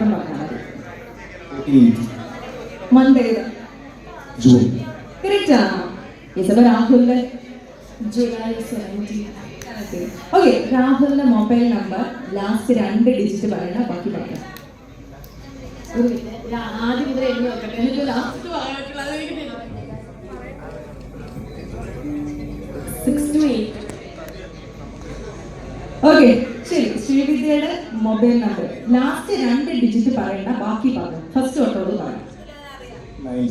മാത്രം പറഞ്ഞാൽ മതി. മന്ത് ഏത് ജൂൺ കറക്റ്റ് ആണോ അപ്പൊ രാഹുലിന്റെ ജൂലൈ ഓക്കെ രാഹുലിന്റെ മൊബൈൽ നമ്പർ ലാസ്റ്റ് രണ്ട് ഡിജിറ്റ് പറയണ ബാക്കി പറയാം. ആദ്യം മുതൽ എഴുതി നോക്കട്ടെ. എന്നിട്ട് last six two eight okay ശ്രീവിദ്യയുടെ mobile number last രണ്ട് ഡിജിറ്റ് പറയണ്ട ബാക്കി പറഞ്ഞു. ഫസ്റ്റ് തൊട്ടോട് പറയാം. നയൻ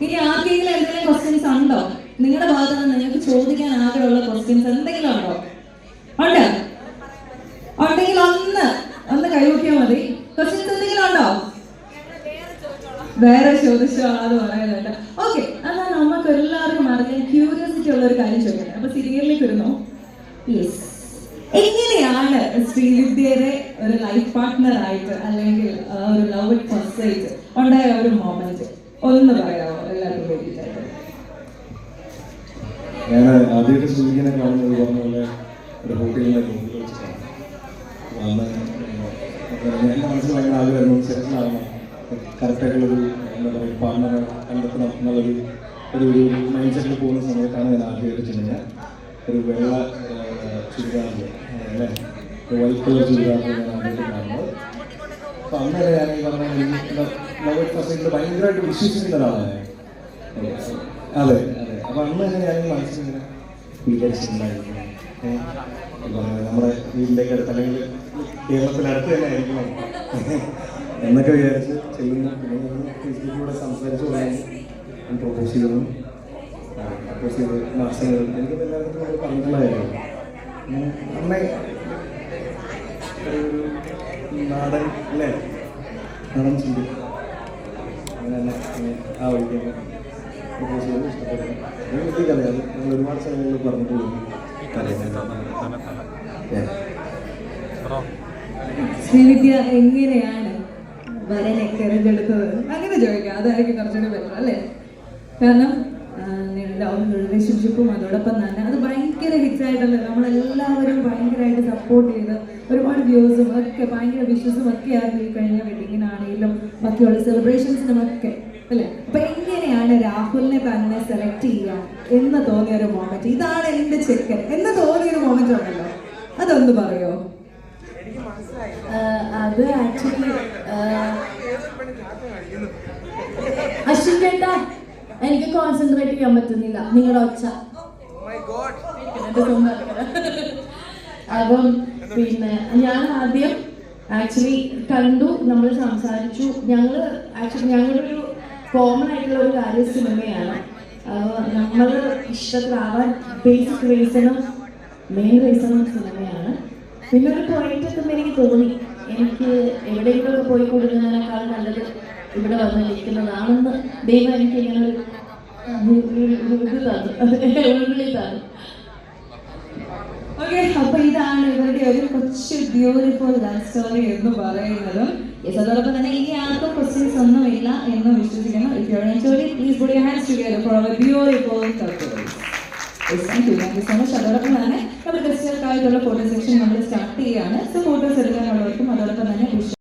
ഇനി ആർക്കെങ്കിലും എന്തെങ്കിലും ക്വസ്റ്റ്യൻസ് ഉണ്ടോ? നിങ്ങളുടെ ഭാഗത്ത് നിന്ന് നിങ്ങൾക്ക് ചോദിക്കാൻ ആഗ്രഹമുള്ള ക്വസ്റ്റ്യൻസ് എന്തെങ്കിലും ഉണ്ടോ? ഉണ്ട് ഉണ്ടെങ്കിൽ ഒന്ന് ഒന്ന് കൈവയ്ക്കാൻ മതി ക്വസ്റ്റ്യൻസ് എന്തെങ്കിലും ഉണ്ടോ വേറെ ചോദിച്ചോ അത് പറയുന്നുണ്ട് ഓക്കെ എന്നാൽ നമുക്ക് എല്ലാവർക്കും അറിയാൻ ക്യൂരിയോസിറ്റി ഉള്ള ഒരു കാര്യം ചോദിക്കണം അപ്പൊ സീരിയലിലേക്ക് വരുന്നോ. എങ്ങനെയാണ് ശ്രീവിദ്യയുടെ ഒരു ലൈഫ് പാർട്ട്ണർ ആയിട്ട് അല്ലെങ്കിൽ ഒരു ലവ് ഇറ്റ് ഫസ്റ്റ് ആയിട്ട് ഉണ്ടായ ഒരു മോമെന്റ് ഒന്ന് പറയാമോ? എല്ലാവർക്കും വേണ്ടിയിട്ടായിട്ട്. ഞാൻ ആദ്യമായിട്ട് സൂചിക്കനെ കാണുന്നത് പറഞ്ഞ പോലെ ഒരു ഹോട്ടലിലെ റൂമിൽ അന്ന് എന്റെ മനസ്സിൽ ഭയങ്കര ആഗ്രഹമായിരുന്നു സെറ്റിലാകണം കറക്റ്റായിട്ടുള്ളൊരു എന്താ പറയുക പാർട്ണറെ കണ്ടെത്തണം എന്നുള്ളൊരു ഒരു ഒരു മൈൻഡ് സെറ്റിൽ പോകുന്ന സമയത്താണ് ഞാൻ ചെന്നത് ഒരു വെള്ള ചുരിദാറിൽ അല്ലേ? ഒരു വൈറ്റ് കളർ ചുരിദാറിൽ ഞാൻ കാണുന്നത് അപ്പോൾ അന്നേരം ഞാൻ ഈ പറഞ്ഞ ലവ് ഫസ്റ്റ് ഭയങ്കരമായിട്ട് വിശ്വസിക്കുന്ന ഒരാളാണ്. അതെ അതെ. അപ്പൊ അന്ന് തന്നെ ഞാൻ മനസ്സിലിങ്ങനെ വിചാരിച്ചിട്ടുണ്ടായിരുന്നു. നമ്മുടെ വീട്ടിലേക്ക് അടുത്ത് അല്ലെങ്കിൽ കേരളത്തിനടുത്ത് തന്നെ ആയിരിക്കണം എന്നൊക്കെ വിചാരിച്ച് ചെയ്യുന്ന ഫേസ്ബുക്കിലൂടെ സംസാരിച്ചു തുടങ്ങി ഞാൻ പ്രൊപ്പോസ് ചെയ്യുന്നു പ്രൊപ്പോസ് ചെയ്ത്. മാസങ്ങൾ എനിക്ക് എല്ലാവർക്കും വളരെ പറഞ്ഞിട്ടുള്ള കാര്യമാണ് അമ്മ ഒരു നാടൻ അല്ലേ? നാടൻ ചിന്തി. അങ്ങനെ തന്നെ ആ വഴിക്ക് പ്രൊപ്പോസ് ചെയ്ത്. ഇഷ്ടപ്പെട്ടു. എനിക്ക് വലിയ കഥയാണ് നമ്മൾ ഒരുപാട് സ്ഥലങ്ങളിൽ പറഞ്ഞിട്ടുള്ളൂ ശ്രീവിദ്യ എങ്ങനെയാണ് വരനെ തിരഞ്ഞെടുത്തത് അങ്ങനെ ചോദിക്കാം. അതായിരിക്കും കുറച്ചുകൂടി ബെറ്റർ അല്ലേ? കാരണം റിലേഷൻഷിപ്പും അതോടൊപ്പം തന്നെ അത് ഭയങ്കര ഹിറ്റ് ആയിട്ടുള്ള നമ്മളെല്ലാവരും ഭയങ്കരമായിട്ട് സപ്പോർട്ട് ചെയ്ത് ഒരുപാട് വ്യൂസും ഒക്കെ ഭയങ്കര വിഷസും ഒക്കെ ആയിരുന്നു ഈ കഴിഞ്ഞ വെഡിങ്ങിനാണെങ്കിലും ബാക്കിയുള്ള സെലിബ്രേഷൻസിനും ഒക്കെ അല്ലേ? അപ്പൊ എങ്ങനെയാണ് രാഹുലിനെ തന്നെ സെലക്ട് ചെയ്യാം എന്ന് തോന്നിയ ഒരു മോമെന്റ് ഇതാണ് എന്റെ ചെക്കൻ. എന്ന് തോന്നിയ ഒരു മോമെന്റ് ഉണ്ടല്ലോ. അതൊന്ന് പറയോ? അത് ആക്ച്വലി അശ്വിൻ ചേട്ടാ എനിക്ക് കോൺസെൻട്രേറ്റ് ചെയ്യാൻ പറ്റുന്നില്ല. നിങ്ങളുടെ ഒച്ച. ആൾക്കാരാ. അപ്പം പിന്നെ ഞാൻ ആദ്യം ആക്ച്വലി കണ്ടു നമ്മൾ സംസാരിച്ചു. ഞങ്ങൾ ആക്ച്വലി ഞങ്ങളൊരു കോമൺ ആയിട്ടുള്ള ഒരു കാര്യം സിനിമയാണ്. നമ്മൾ ഇഷ്ടത്തിലാവാൻ ബേസിക് റീസണും മെയിൻ റീസണും സിനിമയാണ്. പിന്നെ ഒരു പോയിന്റ് എത്തുമ്പോൾ എനിക്ക് തോന്നി. എനിക്ക് എവിടെയെങ്കിലും പോയി കൊടുക്കുന്നതിനേക്കാൾ നല്ലത് ഇവിടെ വന്ന് നിൽക്കുന്നതാണെന്ന് ദൈവം എനിക്ക് ഇങ്ങനെ അപ്പൊ ഇതാണ് ഇവരുടെ ഒരു കൊച്ചു ബ്യൂട്ടിഫുൾ ലവ് സ്റ്റോറി എന്ന് പറയുന്നത്. അതോടൊപ്പം തന്നെ ഇനി ആർക്കും ക്വസ്റ്റ്യൻസ് ഒന്നുമില്ല എന്ന് വിശ്വസിക്കുന്നു. If you together for beautiful so നമ്മുടെ ഗസ്റ്റുകൾക്കായിട്ടുള്ള ഫോട്ടോ സെക്ഷൻ നമ്മൾ സ്റ്റാർട്ട് ചെയ്യുകയാണ്. സോ ഫോട്ടോസ് എടുക്കാനുള്ളവർക്കും അതോടൊപ്പം തന്നെ